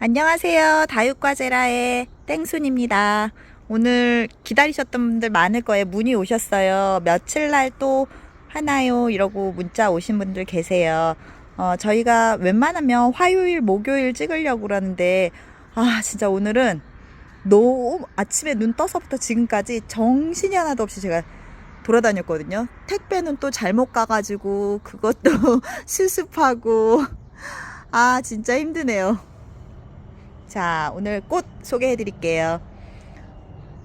안녕하세요. 다육과제라의 땡순입니다. 오늘 기다리셨던 분들 많을 거예요. 문의 오셨어요. 며칠 날 또 하나요? 이러고 문자 오신 분들 계세요. 어, 저희가 웬만하면 화요일, 목요일 찍으려고 그러는데, 아, 진짜 오늘은 너무 아침에 눈 떠서부터 지금까지 정신이 하나도 없이 제가 돌아다녔거든요. 택배는 또 잘못 가가지고, 그것도 수습하고, 아, 진짜 힘드네요. 자, 오늘 꽃 소개해 드릴게요.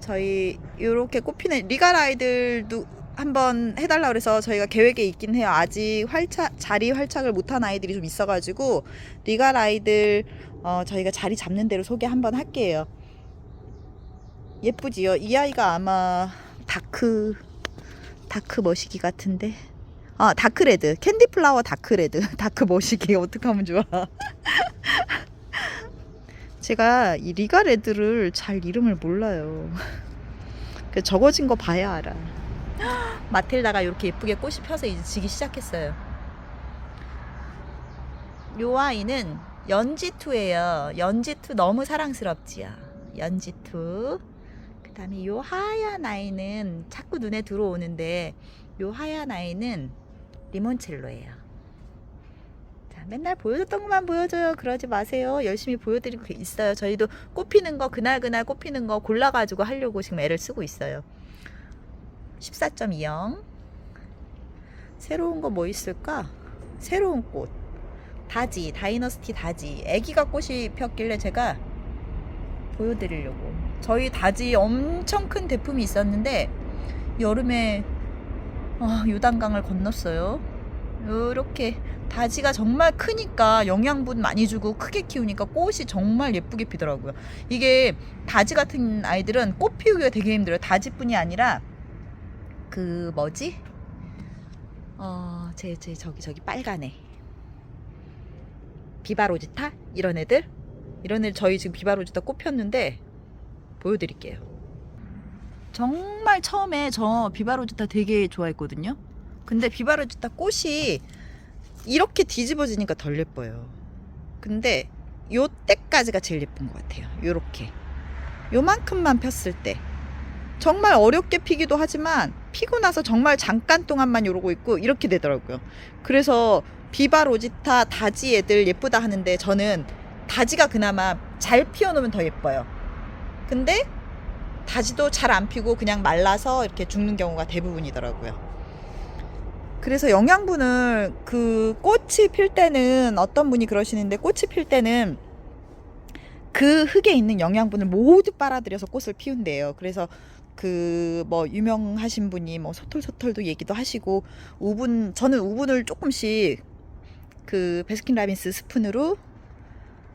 저희 이렇게 꽃피는 리가라이들도 한번 해달라 그래서 저희가 계획에 있긴 해요. 아직 활착 자리 활착을 못한 아이들이 좀 있어가지고 리가라이들 어, 저희가 자리 잡는 대로 소개 한번 할게요. 예쁘지요? 이 아이가 아마 다크 다크 머시기 같은데. 아 다크레드 캔디 플라워 다크레드 다크 머시기 어떻게 하면 좋아? 제가 이 리가레드를 잘 이름을 몰라요. 그 적어진 거 봐야 알아. 마틸다가 이렇게 예쁘게 꽃이 펴서 이제 지기 시작했어요. 요 아이는 연지투예요. 연지투 너무 사랑스럽지요. 연지투. 그다음에 요 하얀 아이는 자꾸 눈에 들어오는데 요 하얀 아이는 리몬첼로예요. 자, 맨날 보여줬던 것만 보여줘요. 그러지 마세요. 열심히 보여드리고 있어요. 저희도 꽃피는 거 그날 그날 꽃피는 거 골라가지고 하려고 지금 애를 쓰고 있어요. 14.20 새로운 거 뭐 있을까? 새로운 꽃 다지 다이너스티 다지 애기가 꽃이 폈길래 제가 보여드리려고 저희 다지 엄청 큰 대품이 있었는데 여름에 아, 요단강을 건넜어요 요렇게 다지가 정말 크니까 영양분 많이 주고 크게 키우니까 꽃이 정말 예쁘게 피더라고요 이게 다지 같은 아이들은 꽃 피우기가 되게 힘들어요 다지뿐이 아니라 그 뭐지? 어, 제, 제 저기 저기 빨간 애. 비바로지타 이런 애들 이런 애들 저희 지금 비바로지타 꽃 폈는데 보여드릴게요. 정말 처음에 저 비바로지타 되게 좋아했거든요. 근데 비바로지타 꽃이 이렇게 뒤집어지니까 덜 예뻐요. 근데 요 때까지가 제일 예쁜 것 같아요. 요렇게 요만큼만 폈을 때 정말 어렵게 피기도 하지만 피고 나서 정말 잠깐 동안만 이러고 있고 이렇게 되더라고요. 그래서 비바 로지타 다지 애들 예쁘다 하는데 저는 다지가 그나마 잘 피워놓으면 더 예뻐요. 근데 다지도 잘 안 피고 그냥 말라서 이렇게 죽는 경우가 대부분이더라고요. 그래서 영양분을 그 꽃이 필 때는 어떤 분이 그러시는데 꽃이 필 때는 그 흙에 있는 영양분을 모두 빨아들여서 꽃을 피운대요. 그래서 그 뭐 유명하신 분이 뭐 소털소털도 얘기도 하시고 우분 저는 우분을 조금씩 그 베스킨 라빈스 스푼으로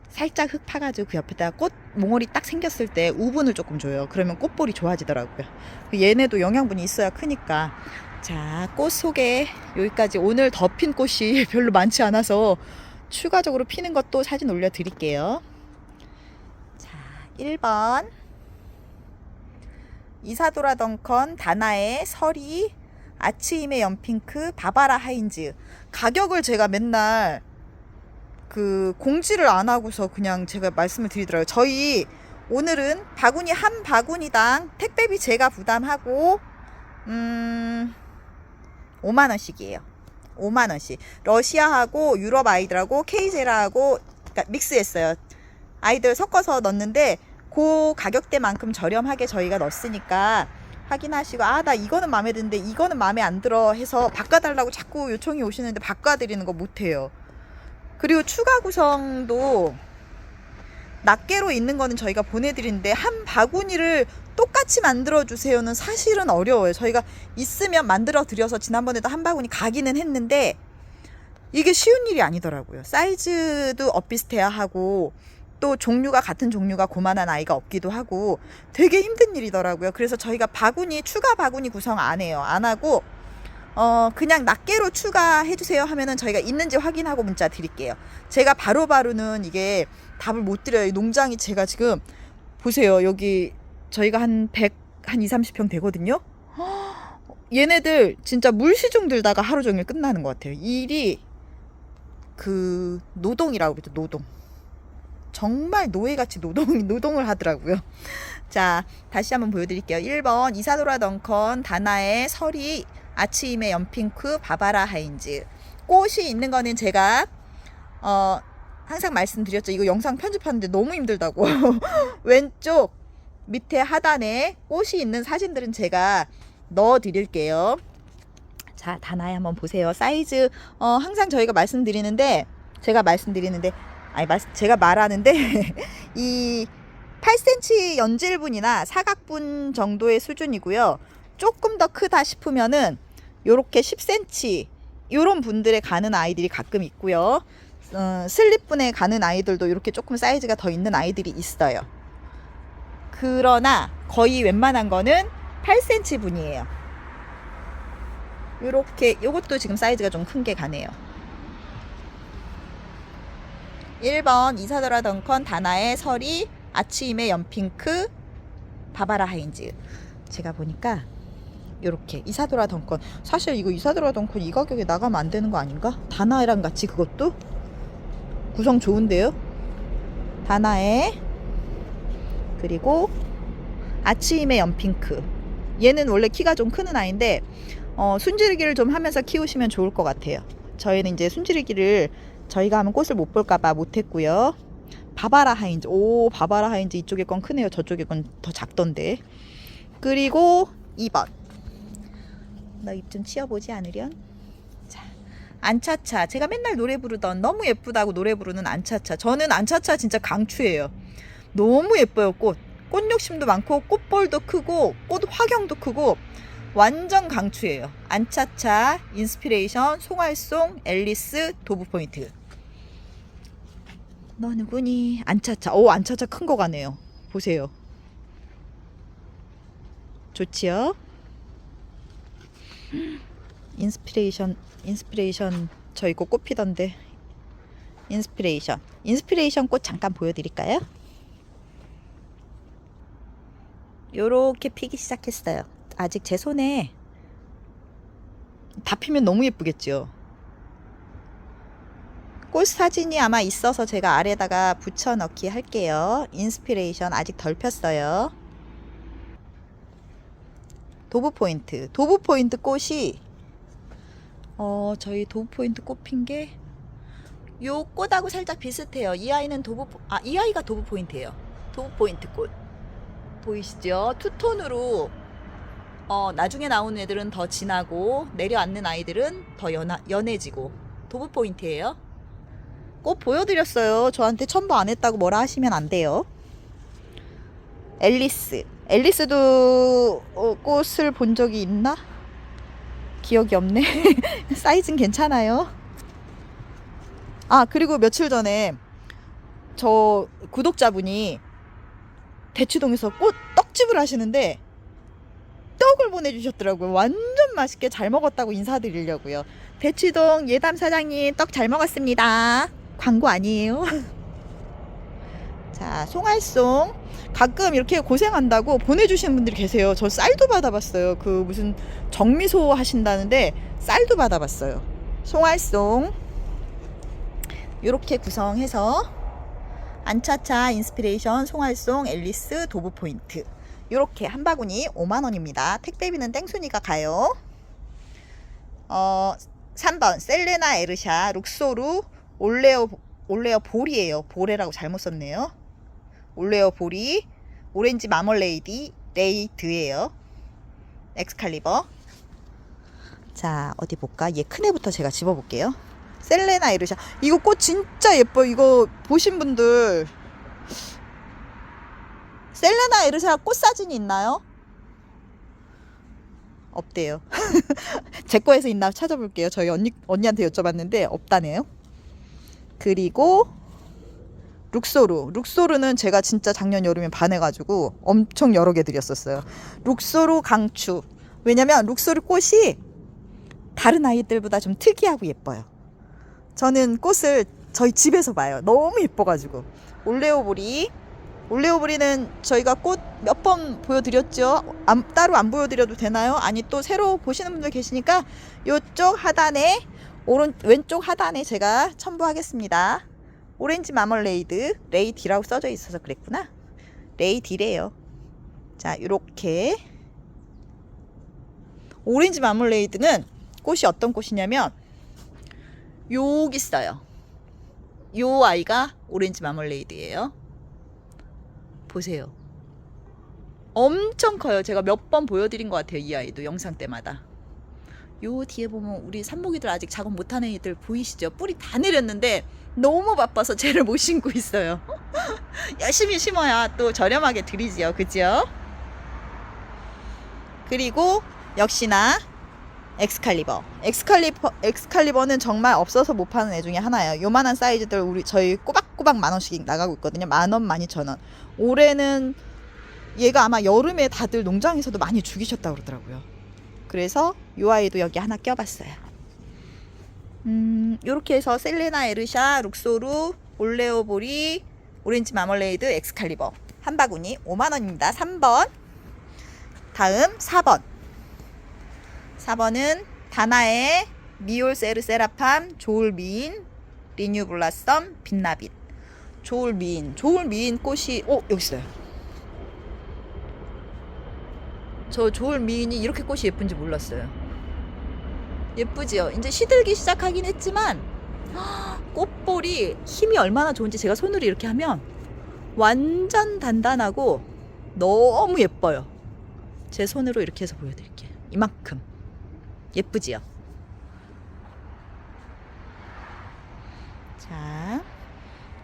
살짝 흙 파가지고 그 옆에다가 꽃 몽골이 딱 생겼을 때 우분을 조금 줘요. 그러면 꽃볼이 좋아지더라고요. 얘네도 영양분이 있어야 크니까. 자, 꽃 소개 여기까지 오늘 더핀 꽃이 별로 많지 않아서 추가적으로 피는 것도 사진 올려 드릴게요. 자, 1번. 이사도라 덩컨, 다나의 서리, 아츠임의 연핑크, 바바라 하인즈. 가격을 제가 맨날 그 공지를 안 하고서 그냥 제가 말씀을 드리더라고요. 저희 오늘은 바구니 한 바구니당 택배비 제가 부담하고 음 5만 원씩이에요. 5만 원씩. 러시아하고 유럽 아이들하고 케이제라하고 그러니까 믹스했어요. 아이들 섞어서 넣는데 그 가격대만큼 저렴하게 저희가 넣었으니까 확인하시고 아 나 이거는 마음에 드는데 이거는 마음에 안 들어 해서 바꿔달라고 자꾸 요청이 오시는데 바꿔드리는 거 못해요. 그리고 추가 구성도 낱개로 있는 거는 저희가 보내드리는데 한 바구니를 똑같이 만들어 주세요는 사실은 어려워요. 저희가 있으면 만들어 드려서 지난번에도 한 바구니 가기는 했는데 이게 쉬운 일이 아니더라고요. 사이즈도 엇비슷해야 하고 또 종류가 같은 종류가 고만한 아이가 없기도 하고 되게 힘든 일이더라고요. 그래서 저희가 바구니 추가 바구니 구성 안 해요. 안 하고 어 그냥 낱개로 추가해 주세요 하면은 저희가 있는지 확인하고 문자 드릴게요. 제가 바로바로는 이게 답을 못 드려요. 이 농장이 제가 지금 보세요. 여기 저희가 한 100, 한 2, 30평 되거든요. 얘네들 진짜 물시중 들다가 하루 종일 끝나는 것 같아요. 일이 그 노동이라고 그러죠. 노동. 정말 노예같이 노동, 노동을 하더라고요. 자, 다시 한번 보여드릴게요. 1번 이사도라 덩컨, 다나의 서리, 아치임의 연핑크, 바바라 하인즈. 꽃이 있는 거는 제가 어 항상 말씀드렸죠. 이거 영상 편집하는데 너무 힘들다고. 왼쪽 밑에 하단에 꽃이 있는 사진들은 제가 넣어 드릴게요. 자, 다나에 한번 보세요. 사이즈 어 항상 저희가 말씀드리는데 제가 말씀드리는데 아니 말 제가 말하는데 이 8cm 연질분이나 사각분 정도의 수준이고요. 조금 더 크다 싶으면은 요렇게 10cm 요런 분들에 가는 아이들이 가끔 있고요. 어, 슬립분에 가는 아이들도 이렇게 조금 사이즈가 더 있는 아이들이 있어요. 그러나 거의 웬만한 거는 8cm 분이에요. 요렇게 요것도 지금 사이즈가 좀 큰 게 가네요. 1번 이사더라 덩컨 다나의 서리 아치임의 연핑크 바바라 하인즈 제가 보니까 요렇게 이사도라 덩컨 사실 이거 이사도라 덩컨 이 가격에 나가면 안 되는 거 아닌가? 다나랑 같이 그것도 구성 좋은데요? 다나에 그리고 아치임의 연핑크 얘는 원래 키가 좀 크는 아이인데 어, 순지르기를 좀 하면서 키우시면 좋을 것 같아요 저희는 이제 순지르기를 저희가 하면 꽃을 못 볼까봐 못했고요 바바라 하인즈 오 바바라 하인즈 이쪽에 건 크네요 저쪽에 건 더 작던데 그리고 2번 너 입 좀 치워보지 않으련? 자, 안차차. 제가 맨날 노래 부르던 너무 예쁘다고 노래 부르는 안차차. 저는 안차차 진짜 강추예요. 너무 예뻐요, 꽃. 꽃 욕심도 많고, 꽃볼도 크고, 꽃 화경도 크고, 완전 강추예요. 안차차, 인스피레이션, 송알송, 앨리스, 도브 포인트. 너 누구니? 안차차. 오, 안차차 큰 거 가네요. 보세요. 좋지요? 인스피레이션 인스피레이션 저 이거 꽃 피던데 인스피레이션 인스피레이션 꽃 잠깐 보여드릴까요? 요렇게 피기 시작했어요 아직 제 손에 다 피면 너무 예쁘겠죠 꽃 사진이 아마 있어서 제가 아래다가 붙여 넣기 할게요 인스피레이션 아직 덜 폈어요 도브 포인트. 도브 포인트 꽃이 어 저희 도브 포인트 꽃 핀 게 요 꽃하고 살짝 비슷해요. 이 아이는 도브 아 이 아이가 도브 포인트예요. 도브 포인트 꽃 보이시죠? 투톤으로 어 나중에 나오는 애들은 더 진하고 내려앉는 아이들은 더 연하, 연해지고 도브 포인트예요. 꽃 보여드렸어요. 저한테 첨부 안 했다고 뭐라 하시면 안 돼요. 앨리스. 앨리스도 어, 꽃을 본 적이 있나? 기억이 없네. 사이즈는 괜찮아요. 아, 그리고 며칠 전에 저 구독자분이 대치동에서 꽃 떡집을 하시는데 떡을 보내주셨더라고요. 완전 맛있게 잘 먹었다고 인사드리려고요. 대치동 예담 사장님 떡 잘 먹었습니다. 광고 아니에요. 자, 송알송. 가끔 이렇게 고생한다고 보내주시는 분들이 계세요. 저 쌀도 받아봤어요. 그 무슨 정미소 하신다는데 쌀도 받아봤어요. 송알송. 이렇게 구성해서 안차차 인스피레이션 송알송 앨리스 도브 포인트 이렇게 한 바구니 5만 원입니다. 택배비는 땡순이가 가요. 어 3번 셀레나 에르샤 룩소루 올레오 올레오 볼이에요. 보레라고 잘못 썼네요. 올레오 볼이 오렌지 마멀레이디 레이드예요. 엑스칼리버. 자 어디 볼까? 얘 큰 애부터 제가 집어 볼게요. 셀레나 에르샤 이거 꽃 진짜 예뻐. 이거 보신 분들 셀레나 에르샤 꽃 사진이 있나요? 없대요. 제 거에서 있나 찾아볼게요. 저희 언니 언니한테 여쭤봤는데 없다네요. 그리고 룩소루. 룩소루는 제가 진짜 작년 여름에 반해가지고 엄청 여러 개 드렸었어요. 룩소루 강추. 왜냐면 룩소루 꽃이 다른 아이들보다 좀 특이하고 예뻐요. 저는 꽃을 저희 집에서 봐요. 너무 예뻐가지고. 올레오보리. 올레오보리는 저희가 꽃 몇 번 보여드렸죠. 안, 따로 안 보여드려도 되나요? 아니 또 새로 보시는 분들 계시니까 이쪽 하단에 오른 왼쪽 하단에 제가 첨부하겠습니다. 오렌지 마멀레이드 레이디라고 써져 있어서 그랬구나. 레이디래요. 자, 요렇게 오렌지 마멀레이드는 꽃이 어떤 꽃이냐면 여기 있어요. 요 아이가 오렌지 마멀레이드예요. 보세요. 엄청 커요. 제가 몇 번 보여드린 것 같아요. 이 아이도 영상 때마다. 요 뒤에 보면 우리 산모기들 아직 작업 못하는 애들 보이시죠? 뿌리 다 내렸는데 너무 바빠서 쟤를 못 심고 있어요. 열심히 심어야 또 저렴하게 드리지요. 그죠? 그리고 역시나 엑스칼리버. 엑스칼리버 엑스칼리버는 정말 없어서 못 파는 애 중에 하나예요. 요만한 사이즈들 우리 저희 꼬박꼬박 만 원씩 나가고 있거든요. 만 원, 만 이천 원. 올해는 얘가 아마 여름에 다들 농장에서도 많이 죽이셨다고 그러더라고요. 그래서 요 아이도 여기 하나 껴봤어요. 음, 요렇게 해서 셀레나 에르샤, 룩소루, 올레오보리, 오렌지 마멀레이드, 엑스칼리버 한 바구니 5만 원입니다. 3번. 다음 4번. 4번은 다나의 미올 세르 세라팜, 조울 미인, 리뉴 블라썸, 빛나빛. 조울 미인, 조울 미인 꽃이 어 여기 있어요. 저 조울 미인이 이렇게 꽃이 예쁜지 몰랐어요. 예쁘지요? 이제 시들기 시작하긴 했지만 꽃볼이 힘이 얼마나 좋은지 제가 손으로 이렇게 하면 완전 단단하고 너무 예뻐요. 제 손으로 이렇게 해서 보여드릴게요. 이만큼 예쁘지요? 자,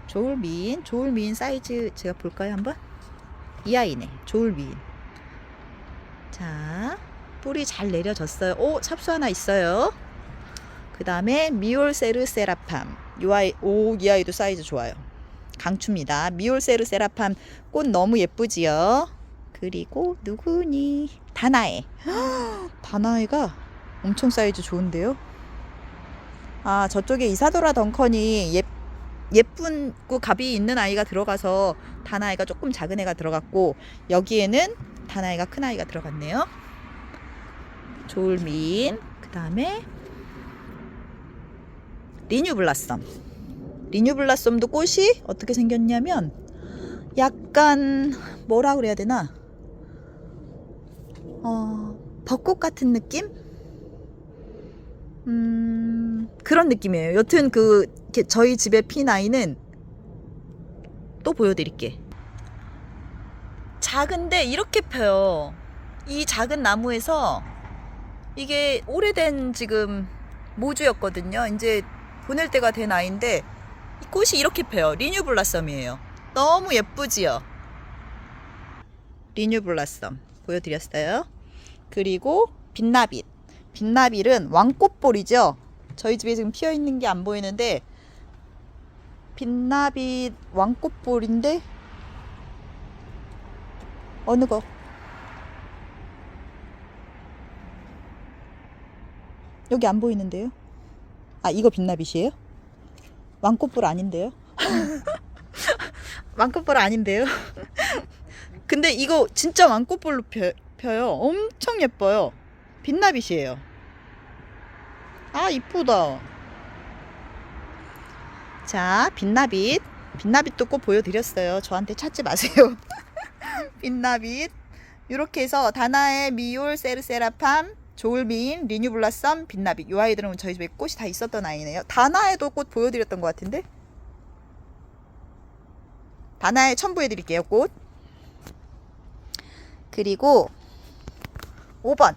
조울미인, 조울미인 사이즈 제가 볼까요 한번? 이 아이네, 조울미인. 자, 뿌리 잘 내려졌어요. 오, 찹수 하나 있어요. 그 다음에 미올세르 세라팜. 이 아이, 오, 이 아이도 사이즈 좋아요. 강추입니다. 미올세르 세라팜 꽃 너무 예쁘지요. 그리고 누구니? 다나에. 다나에가 엄청 사이즈 좋은데요. 아, 저쪽에 이사도라 덩컨이 예, 예쁜 그 갑이 있는 아이가 들어가서 다나이가 조금 작은 애가 들어갔고 여기에는 다나이가 큰 아이가 들어갔네요. 조울민 그 다음에 리뉴블라썸 리뉴블라썸도 꽃이 어떻게 생겼냐면 약간 뭐라 그래야 되나 어, 벚꽃 같은 느낌? 음, 그런 느낌이에요. 여튼 그 저희 핀 아이는 또 보여드릴게. 작은데 이렇게 펴요. 이 작은 나무에서 이게 오래된 지금 모주였거든요. 이제 보낼 때가 된 아이인데 이 꽃이 이렇게 펴요. 리뉴블라썸이에요. 너무 예쁘지요? 리뉴블라썸 보여드렸어요. 그리고 빛나빛. 빛나빛은 왕꽃볼이죠. 저희 집에 지금 피어 있는 게 안 보이는데 빛나빛 왕꽃볼인데 어느 거? 여기 안 보이는데요? 아 이거 빛나빛이에요? 왕꽃볼 아닌데요? 왕꽃볼 아닌데요? 근데 이거 진짜 왕꽃볼로 펴, 펴요. 엄청 예뻐요. 빛나빛이에요. 아 이쁘다. 자 빛나빛 빛나빛도 꼭 보여드렸어요. 저한테 찾지 마세요. 빛나빛 이렇게 해서 다나의 미올 세르세라팜 조울미인 리뉴블라썸 빛나빛 이 아이들은 저희 집에 꽃이 다 있었던 아이네요. 다나에도 꽃 보여드렸던 것 같은데 다나에 첨부해 드릴게요 꽃. 그리고 5번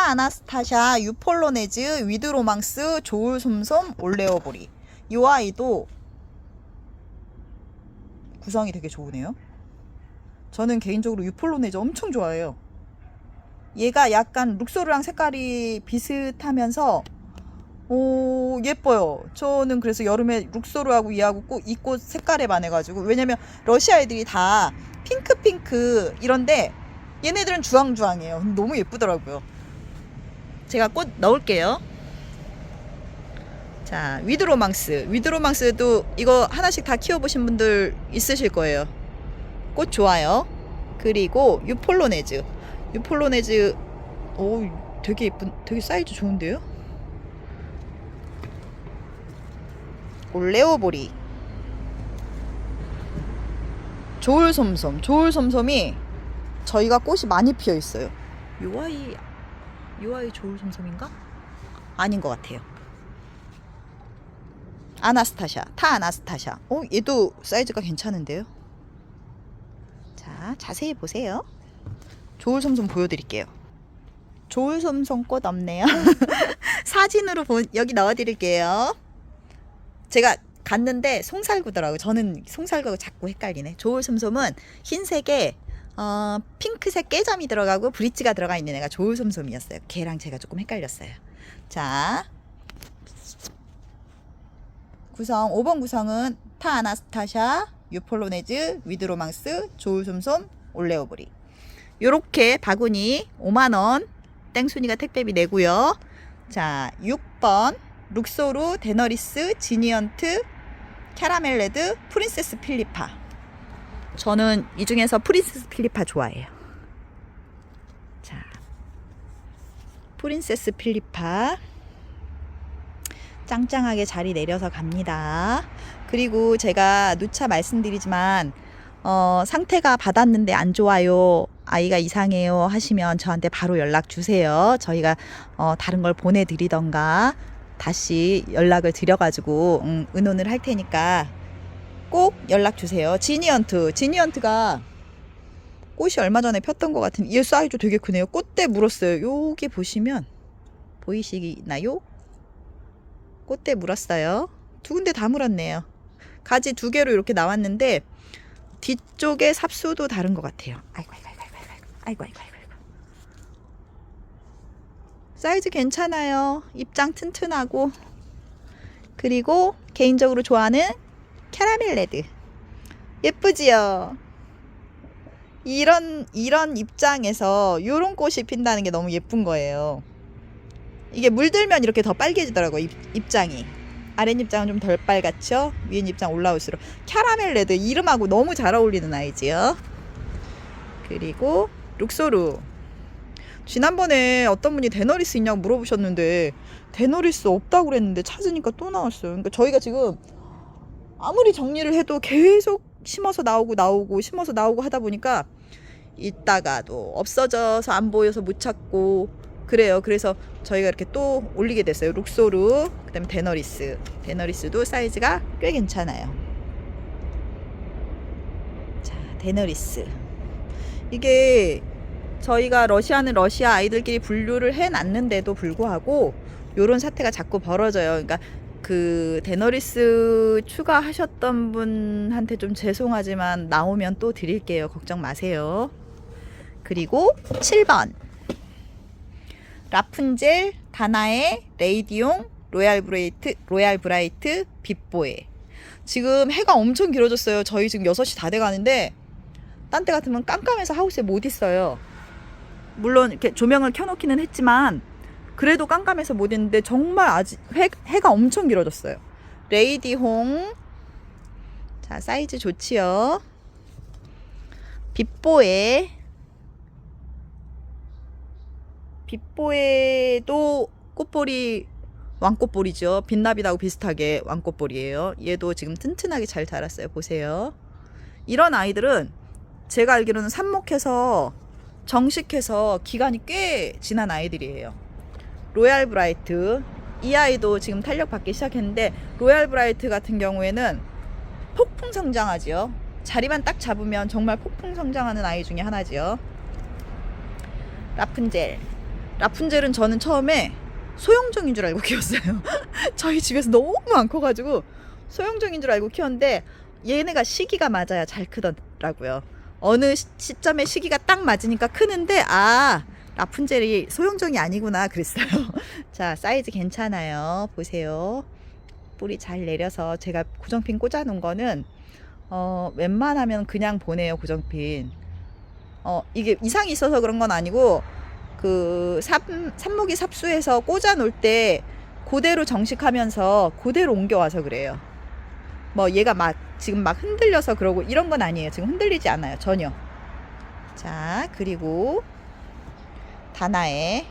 타 아나스타샤 유폴로네즈 위드로망스 조울솜솜 올레오보리 이 아이도 구성이 되게 좋으네요. 저는 개인적으로 유폴로네즈 엄청 좋아해요. 얘가 약간 룩소르랑 색깔이 비슷하면서 오 예뻐요. 저는 그래서 여름에 룩소르하고 얘하고 꼭 이 꽃 색깔에 반해가지고 왜냐면 러시아 애들이 다 핑크 핑크 이런데 얘네들은 주황주황이에요. 너무 예쁘더라고요. 제가 꽃 넣을게요. 자 위드로망스 위드로망스도 이거 하나씩 다 키워보신 분들 있으실 거예요. 꽃 좋아요. 그리고 유폴로네즈 유폴로네즈 오 되게 예쁜 되게 사이즈 좋은데요? 올레오보리 조울솜솜 조울솜솜이 저희가 꽃이 많이 피어 있어요 요 아이 요 아이 조울 솜솜인가? 아닌 것 같아요. 아나스타샤. 타 아나스타샤. 어 얘도 사이즈가 괜찮은데요? 자 자세히 보세요. 조울 솜솜 보여드릴게요. 조울 솜솜 꽃 없네요. 사진으로 본 여기 넣어드릴게요. 제가 갔는데 송살구더라고요. 저는 송살구하고 자꾸 헷갈리네. 조울 솜솜은 흰색에 어, 핑크색 깨점이 들어가고 브릿지가 들어가 있는 애가 조울솜솜이었어요. 걔랑 제가 조금 헷갈렸어요. 자, 구성 5번 구성은 타 아나스타샤, 유폴로네즈, 위드로망스, 조울솜솜, 올레오브리. 요렇게 바구니 5만 원 땡순이가 택배비 내고요. 자, 6번 룩소루, 데너리스, 지니언트, 캐라멜레드, 프린세스 필리파. 저는 이 중에서 프린세스 필리파 좋아해요. 자, 프린세스 필리파. 짱짱하게 자리 내려서 갑니다. 그리고 제가 누차 말씀드리지만, 어, 상태가 받았는데 안 좋아요. 아이가 이상해요. 하시면 저한테 바로 연락 주세요. 저희가, 어, 다른 걸 보내드리던가, 다시 연락을 드려가지고 음, 의논을 할 테니까 꼭 연락 주세요. 지니언트, 지니언트가 꽃이 얼마 전에 폈던 것 같은 이 사이즈 되게 크네요. 꽃대 물었어요. 여기 보시면 보이시나요? 꽃대 물었어요. 두 군데 다 물었네요. 가지 두 개로 이렇게 나왔는데 뒤쪽에 삽수도 다른 것 같아요. 아이고 아이고 아이고 아이고 아이고 아이고 아이고. 아이고. 사이즈 괜찮아요. 입장 튼튼하고. 그리고 개인적으로 좋아하는 캐러멜 레드. 예쁘지요? 이런, 이런 입장에서 요런 꽃이 핀다는 게 너무 예쁜 거예요. 이게 물들면 이렇게 더 빨개지더라고요, 입, 입장이. 아랫입장은 좀 덜 빨갛죠? 위엔 입장 올라올수록. 캐러멜 레드 이름하고 너무 잘 어울리는 아이지요. 그리고 룩소루. 지난번에 어떤 분이 데너리스 있냐고 물어보셨는데 데너리스 없다고 그랬는데 찾으니까 또 나왔어요. 그러니까 저희가 지금 아무리 정리를 해도 계속 심어서 나오고 나오고 심어서 나오고 하다 보니까 있다가도 없어져서 안 보여서 못 찾고 그래요. 그래서 저희가 이렇게 또 올리게 됐어요. 룩소루, 그다음에 데너리스. 데너리스도 사이즈가 꽤 괜찮아요. 자, 데너리스. 이게 저희가 러시아는 러시아 아이들끼리 분류를 해 놨는데도 불구하고 요런 사태가 자꾸 벌어져요. 그러니까 그 데너리스 추가하셨던 분한테 좀 죄송하지만 나오면 또 드릴게요. 걱정 마세요. 그리고 7번 라푼젤, 다나에, 레이디용, 로얄 브레이트, 로얄 브라이트, 빗보에. 지금 해가 엄청 길어졌어요. 저희 지금 6시 다 돼 가는데 딴 때 같으면 깜깜해서 하우스에 못 있어요. 물론 이렇게 조명을 켜놓기는 했지만 그래도 깜깜해서 못 있는데 정말 아직 해, 해가 엄청 길어졌어요. 레이디홍 자 사이즈 좋지요. 빗보에 빗보에도 꽃볼이 왕꽃볼이죠. 빛나비하고 비슷하게 왕꽃볼이에요. 얘도 지금 튼튼하게 잘 자랐어요. 보세요. 이런 아이들은 제가 알기로는 삽목해서 정식해서 기간이 꽤 지난 아이들이에요. 로얄 브라이트 이 아이도 지금 탄력 받기 시작했는데 로얄 브라이트 같은 경우에는 폭풍 성장하지요. 자리만 딱 잡으면 정말 폭풍 성장하는 아이 중에 하나지요. 라푼젤. 라푼젤은 저는 처음에 소형종인 줄 알고 키웠어요. 저희 집에서 너무 안 커가지고 소형종인 줄 알고 키웠는데 얘네가 시기가 맞아야 잘 크더라고요. 어느 시- 시점에 시기가 딱 맞으니까 크는데 아 라푼젤이 소형종이 아니구나 그랬어요. 자 사이즈 괜찮아요. 보세요. 뿌리 잘 내려서 제가 고정핀 꽂아 놓은 거는 어 웬만하면 그냥 보내요 고정핀. 어 이게 이상이 있어서 그런 건 아니고 그 삽, 삽목이 삽수해서 꽂아 놓을 때 그대로 정식하면서 그대로 옮겨와서 그래요. 뭐 얘가 막 지금 막 흔들려서 그러고 이런 건 아니에요. 지금 흔들리지 않아요. 전혀. 자, 그리고 다나에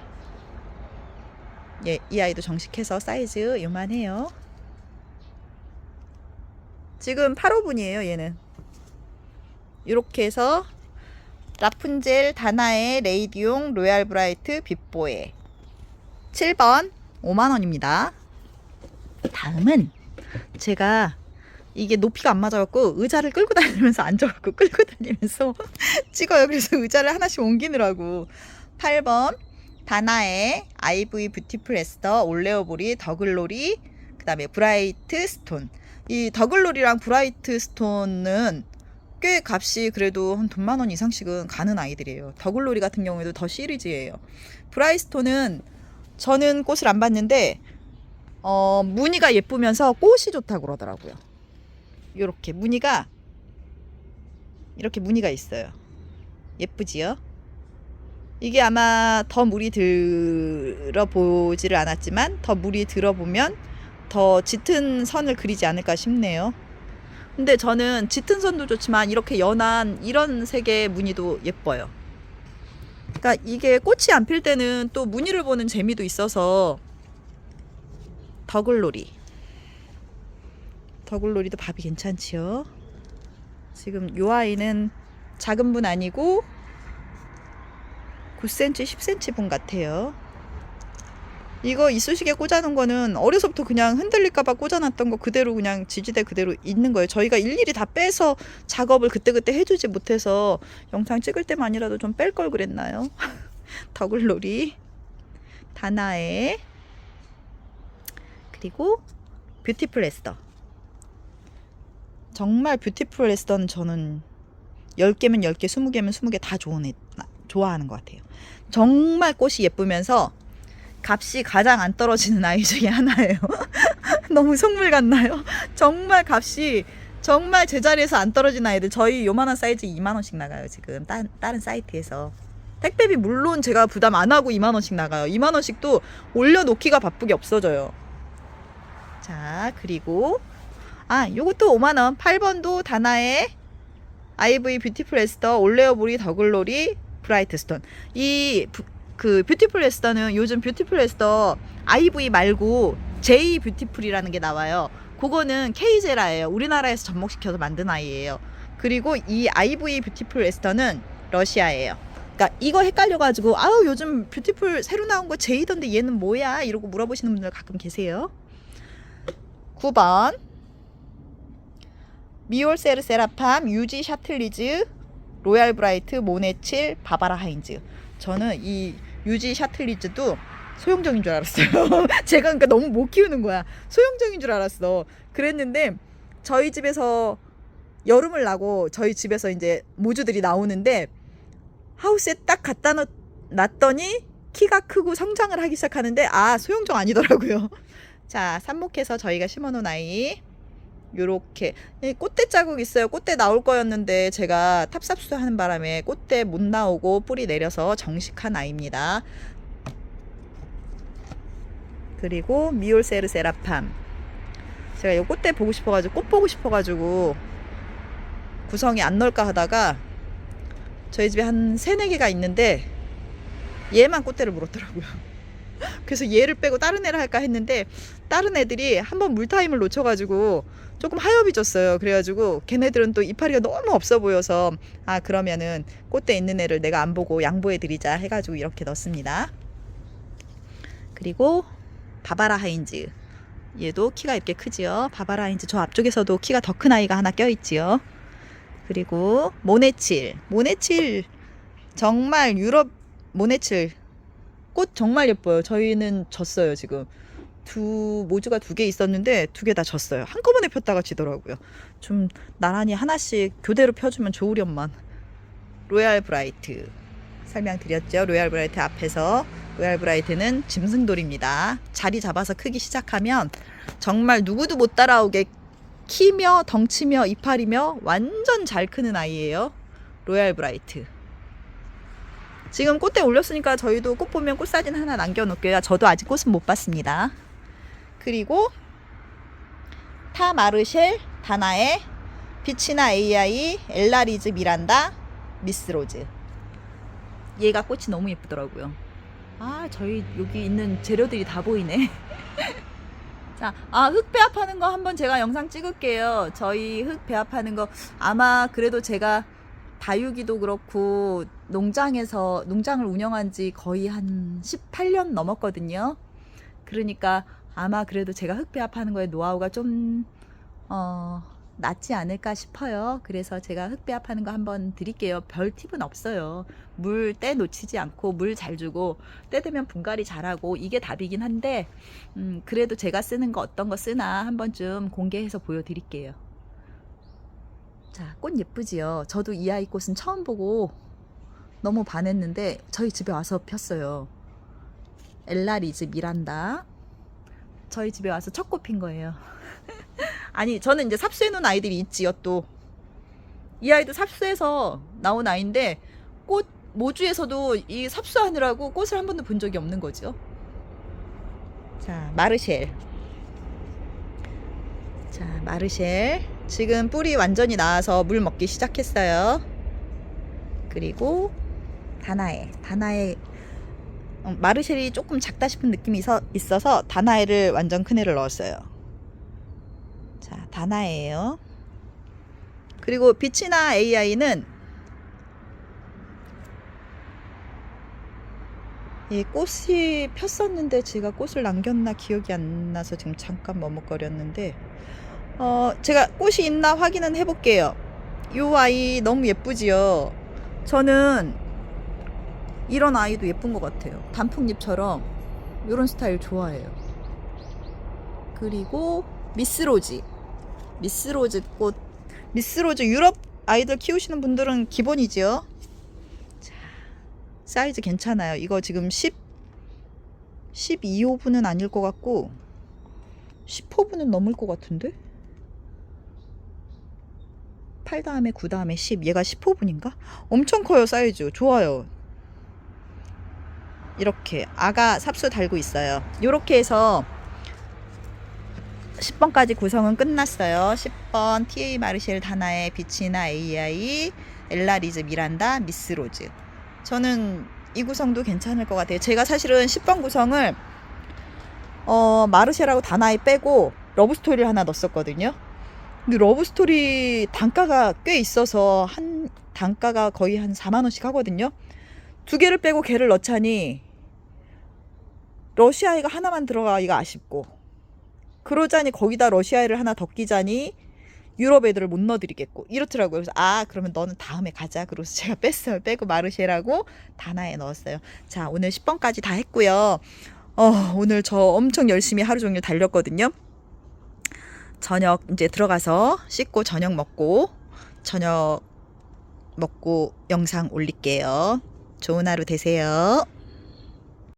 예, 이 아이도 정식해서 사이즈 요만해요. 지금 8호분이에요, 얘는. 이렇게 해서 라푼젤, 다나의, 레이디용, 로얄 브라이트, 빗보에 7번 5만원입니다. 다음은 제가 이게 높이가 안 맞아갖고 의자를 끌고 다니면서 앉아갖고 끌고 다니면서 찍어요. 그래서 의자를 하나씩 옮기느라고 8번 다나의 아이브이 뷰티풀 에스더 올레오보리 더글로리 그 다음에 브라이트 스톤 이 더글로리랑 브라이트 스톤은 꽤 값이 그래도 한 돈만 원 이상씩은 가는 아이들이에요. 더글로리 같은 경우에도 더 시리즈예요. 브라이스톤은 저는 꽃을 안 봤는데 어, 무늬가 예쁘면서 꽃이 좋다고 그러더라고요. 요렇게 무늬가 이렇게 무늬가 있어요. 예쁘지요? 이게 아마 더 물이 들어보지를 않았지만 더 물이 들어보면 더 짙은 선을 그리지 않을까 싶네요. 근데 저는 짙은 선도 좋지만 이렇게 연한 이런 색의 무늬도 예뻐요. 그러니까 이게 꽃이 안 필 때는 또 무늬를 보는 재미도 있어서 더글로리 더글로리도 밥이 괜찮지요. 지금 요 아이는 작은 분 아니고 9cm, 10cm 분 같아요. 이거 이쑤시개 꽂아놓은 거는 어려서부터 그냥 흔들릴까봐 꽂아놨던 거 그대로 그냥 지지대 그대로 있는 거예요. 저희가 일일이 다 빼서 작업을 그때그때 해주지 못해서 영상 찍을 때만이라도 좀 뺄 걸 그랬나요? 더글놀이, 다나에, 그리고 뷰티풀 에스더. 정말 뷰티풀 에스더는 저는 10개면 10개, 20개면 20개 다 좋은 애, 좋아하는 것 같아요. 정말 꽃이 예쁘면서 값이 가장 안 떨어지는 아이 중에 하나예요. 너무 속물 같나요? 정말 값이 정말 제자리에서 안 떨어진 아이들 저희 요만한 사이즈 2만 원씩 나가요 지금 다른, 다른 사이트에서 택배비 물론 제가 부담 안 하고 2만 원씩 나가요 2만 원씩도 올려놓기가 바쁘게 없어져요 자 그리고 아 요것도 5만 원 8번도 다나의 아이브이 뷰티풀 에스더 올레어보리 더글로리 브라이트 스톤 이 그 뷰티풀 에스더는 요즘 뷰티풀 에스더 아이브이 말고 제이 뷰티풀이라는 게 나와요. 그거는 케이제라예요. 우리나라에서 접목시켜서 만든 아이예요. 그리고 이 아이브이 뷰티풀 에스더는 러시아예요. 그러니까 이거 헷갈려가지고 아우 요즘 뷰티풀 새로 나온 거 제이던데 얘는 뭐야 이러고 물어보시는 분들 가끔 계세요. 9번 미올세르 세라팜 유지 샤틀리즈 로얄 브라이트 모네칠 바바라 하인즈 저는 이 유지 샤틀리즈도 소형적인 줄 알았어요. 제가 그러니까 너무 못 키우는 거야. 소형적인 줄 알았어. 그랬는데 저희 집에서 여름을 나고 저희 집에서 이제 모주들이 나오는데 하우스에 딱 갖다 놓, 놨더니 키가 크고 성장을 하기 시작하는데 아 소형종 아니더라고요. 자 삽목해서 저희가 심어놓은 아이 요렇게 이 꽃대 자국 있어요. 꽃대 나올 거였는데 제가 탑삽수 하는 바람에 꽃대 못 나오고 뿌리 내려서 정식한 아이입니다. 그리고 미올세르 세라팜. 제가 요 꽃대 보고 싶어가지고 꽃 보고 싶어가지고 구성이 안 넣을까 하다가 저희 집에 한 세네 개가 있는데 얘만 꽃대를 물었더라고요. 그래서 얘를 빼고 다른 애를 할까 했는데 다른 애들이 한번 물타임을 놓쳐가지고 조금 하엽이졌어요. 그래가지고 걔네들은 또 이파리가 너무 없어 보여서 아 그러면은 꽃대 있는 애를 내가 안 보고 양보해 드리자 해가지고 이렇게 넣습니다. 그리고 바바라 하인즈 얘도 키가 이렇게 크지요. 바바라 하인즈 저 앞쪽에서도 키가 더 큰 아이가 하나 껴 있지요. 그리고 모네칠 모네칠 정말 유럽 모네칠 꽃 정말 예뻐요. 저희는 졌어요 지금. 두 모주가 두 개 있었는데 두 개 다 졌어요. 한꺼번에 폈다가 지더라고요. 좀 나란히 하나씩 교대로 펴주면 좋으련만. 로얄 브라이트 설명드렸죠. 로얄 브라이트 앞에서 로얄 브라이트는 짐승돌입니다. 자리 잡아서 크기 시작하면 정말 누구도 못 따라오게 키며 덩치며 이파리며 완전 잘 크는 아이예요. 로얄 브라이트. 지금 꽃대 올렸으니까 저희도 꽃 보면 꽃 사진 하나 남겨놓을게요. 저도 아직 꽃은 못 봤습니다. 그리고 타 마르셸 다나의 비치나 AI 엘라리즈 미란다 미스로즈 얘가 꽃이 너무 예쁘더라고요. 아 저희 여기 있는 재료들이 다 보이네. 자, 아, 흙 배합하는 거 한번 제가 영상 찍을게요. 저희 흙 배합하는 거 아마 그래도 제가 다육이도 그렇고 농장에서 농장을 운영한 지 거의 한 18년 넘었거든요. 그러니까 아마 그래도 제가 흙 배합하는 거에 노하우가 좀 어, 낫지 않을까 싶어요. 그래서 제가 흙 배합하는 거 한번 드릴게요. 별 팁은 없어요. 물 때 놓치지 않고 물 잘 주고 때 되면 분갈이 잘하고 이게 답이긴 한데 음, 그래도 제가 쓰는 거 어떤 거 쓰나 한번 좀 공개해서 보여드릴게요. 자, 꽃 예쁘지요? 저도 이 아이 꽃은 처음 보고 너무 반했는데 저희 집에 와서 폈어요. 엘라 리즈 미란다. 저희 집에 와서 첫 꽃핀 거예요. 아니, 저는 이제 삽수해 놓은 아이들이 있지요, 또. 이 아이도 삽수해서 나온 아이인데 꽃 모주에서도 이 삽수하느라고 꽃을 한 번도 본 적이 없는 거죠. 자, 마르쉘. 자, 마르쉘. 지금 뿌리 완전히 나와서 물 먹기 시작했어요. 그리고 다나에. 다나에 어, 마르쉘이 조금 작다 싶은 느낌이 있어, 있어서 다나에를 완전 큰 애를 넣었어요. 자, 다나에예요. 그리고 비치나 AI는 이 꽃이 폈었는데 제가 꽃을 남겼나 기억이 안 나서 지금 잠깐 머뭇거렸는데 어 제가 꽃이 있나 확인은 해볼게요. 요 아이 너무 예쁘지요. 저는 이런 아이도 예쁜 것 같아요. 단풍잎처럼 이런 스타일 좋아해요. 그리고 미스로즈, 미스로즈 꽃, 미스로즈 유럽 아이들 키우시는 분들은 기본이지요. 자, 사이즈 괜찮아요. 이거 지금 10, 12호분은 아닐 것 같고 10호분은 넘을 것 같은데? 8 다음에 9 다음에 10 얘가 10호분인가? 엄청 커요 사이즈 좋아요 이렇게 아가 삽수 달고 있어요. 이렇게 해서 10번까지 구성은 끝났어요. 10번 TA 마르셸 다나의 비치나 AI 엘라리즈 미란다 미스 로즈. 저는 이 구성도 괜찮을 것 같아요. 제가 사실은 10번 구성을 어, 마르셸하고 다나이 빼고 러브 스토리를 하나 넣었었거든요. 근데 러브 스토리 단가가 꽤 있어서 한 단가가 거의 한 4만 원씩 하거든요. 두 개를 빼고 걔를 넣자니 러시아이가 하나만 들어가기가 아쉽고 그러자니 거기다 러시아이를 하나 더 끼자니 유럽 애들을 못 넣어드리겠고 이렇더라고요. 그래서 아 그러면 너는 다음에 가자. 그래서 제가 뺐어요. 빼고 마르쉐라고 다나에 넣었어요. 자 오늘 10번까지 다 했고요. 어, 오늘 저 엄청 열심히 하루 종일 달렸거든요. 저녁 이제 들어가서 씻고 저녁 먹고 저녁 먹고 영상 올릴게요. 좋은 하루 되세요.